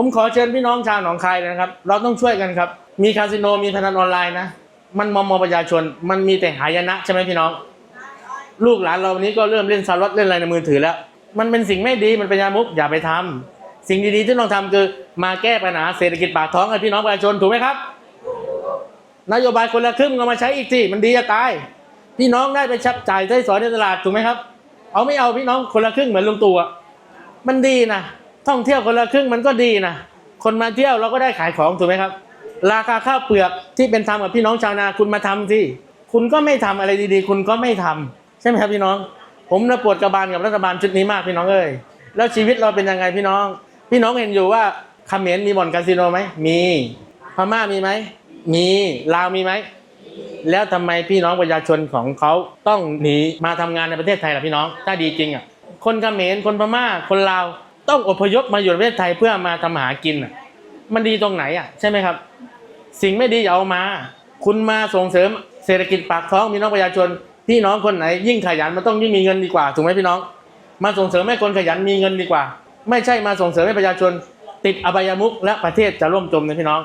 ผมขอเชิญพี่น้องชาวหนองคายเลยนะครับ เราต้องช่วยกันครับ มีคาสิโนมีพนันออนไลน์นะ มันมอมอประชาชน มันมีแต่หายนะใช่ไหมพี่น้อง ลูกหลานเราวันนี้ก็เริ่มเล่นสล็อตเล่นอะไรในมือถือแล้ว มันเป็นสิ่งไม่ดีมันเป็นยามุกอย่าไปทำสิ่งดีๆที่ต้องทำคือมาแก้ปัญหาเศรษฐกิจปากท้องให้พี่น้องประชาชนถูกไหมครับ นโยบายคนละครึ่งเอามาใช้อีกสิมันดีจะตาย พี่น้องได้ไปชับจ่ายใช้สอยในตลาดถูกไหมครับ เอาไม่เอาพี่น้องคนละครึ่งเหมือนลุงตู่อะมันดีนะ ท่องเที่ยวคนละครึ่งมันก็ดีนะคนมาเที่ยวเราก็ได้ขายของถูกไหมครับ ราคาข้าวเปลือกที่เป็นธรรมกับพี่น้องชาวนาคุณมาทำสิคุณก็ไม่ทำอะไรดีๆ คุณก็ไม่ทำใช่ไหมครับพี่น้อง ผมนะปวดกระบาลกับรัฐบาลชุดนี้มากพี่น้องเอ้ยแล้วชีวิตเราเป็นยังไงพี่น้อง พี่น้องเห็นอยู่ว่าเขมรมีบ่อนคาสิโนไหมมีพม่ามีไหมมีลาวมีไหมแล้วทำไมพี่น้องประชาชนของเขาต้องหนีมาทำงานในประเทศไทยล่ะพี่น้องถ้าดีจริงอะคนเขมรคนพม่าคนลาว ต้องอพยพมาอยู่ประเทศไทยเพื่อมาทำหากินอะมันดีตรงไหนอะใช่ไหมครับ สิ่งไม่ดีอย่าเอามา คุณมาส่งเสริมเศรษฐกิจปากท้องพี่น้องประชาชนพี่น้องคนไหน ยิ่งขยันมันต้องยิ่งมีเงินดีกว่าถูกไหมพี่น้อง มาส่งเสริมให้คนขยันมีเงินดีกว่า ไม่ใช่มาส่งเสริมให้ประชาชน ติดอบายมุขและประเทศจะล่มจมนะพี่น้อง